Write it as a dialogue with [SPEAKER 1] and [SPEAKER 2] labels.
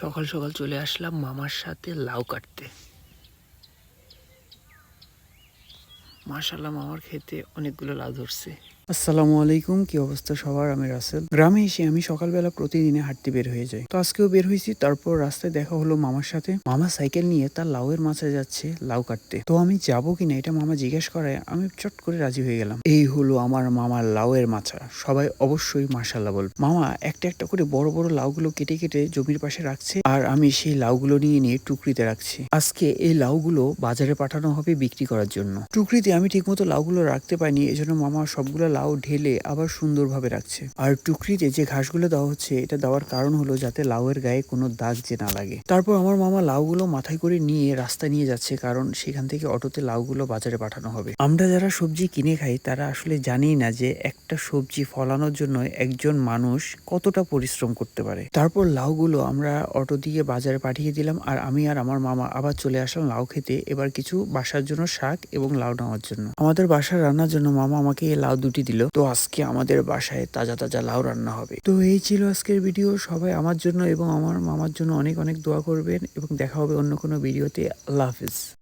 [SPEAKER 1] সকাল সকাল চলে আসলাম মামার সাথে লাউ কাটতে। মাশাল্লাহ মামার খেতে অনেকগুলো লাউ ধরছে। আসসালামু আলাইকুম, কি অবস্থা সবার? আমি রাসেল। গ্রামে এসে আমি সকালবেলা প্রতিদিনে হাঁটতে বের হয়ে যাই। তো আজকেও বের হয়েছি, তারপর রাস্তায় দেখা হলো মামার সাথে। মামা সাইকেল নিয়ে তার লাউয়ের মাছে যাচ্ছে লাউ কাটতে। তো আমি যাব কিনা এটা মামা জিজ্ঞেস করায় আমি চট করে রাজি হয়ে গেলাম। এই হলো আমার মামার লাউয়ের মাছা। সবাই অবশ্যই মাশাল্লাহ বল মামা একটা একটা করে বড় বড় লাউগুলো কেটে কেটে জমির পাশে রাখছে আর আমি সেই লাউগুলো নিয়ে নিয়ে টুকরিতে রাখছি। আজকে এই লাউগুলো বাজারে পাঠানো হবে বিক্রি করার জন্য। টুকরিতে আমি ঠিকমতো লাউগুলো রাখতে পারিনি, এজন্য মামা সবগুলো লাউ ঢেলে আবার সুন্দরভাবে রাখছে। আর টুকরিতে যে ঘাসগুলো দেওয়া হচ্ছে, এটা দেওয়ার কারণ হলো যাতে লাউয়ের গায়ে কোনো দাগ যে না লাগে। তারপর আমার মামা লাউগুলো মাথায় করে নিয়ে রাস্তা নিয়ে যাচ্ছে, কারণ সেখান থেকে অটোতে লাউগুলো বাজারে পাঠানো হবে। আমরা যারা সবজি কিনে খাই, তারা আসলে জানি না যে একটা সবজি ফলানোর জন্য একজন মানুষ কতটা পরিশ্রম করতে পারে। তারপর লাউগুলো আমরা অটো দিয়ে বাজারে পাঠিয়ে দিলাম, আর আমি আর আমার মামা আবার চলে আসলাম লাউ খেতে, এবার কিছু বাসার জন্য শাক এবং লাউ নেওয়ার জন্য। আমাদের বাসার রান্নার জন্য মামা আমাকে এই লাউ দুটি দিল। তো আজকে আমাদের বাসায় তাজা তাজা লাউ রান্না হবে। তো এই ছিল আজকের ভিডিও সবাই আমার জন্য এবং আমার মামার জন্য অনেক অনেক দোয়া করবেন এবং দেখা হবে অন্য কোনো ভিডিওতে আল্লাহ হাফিজ।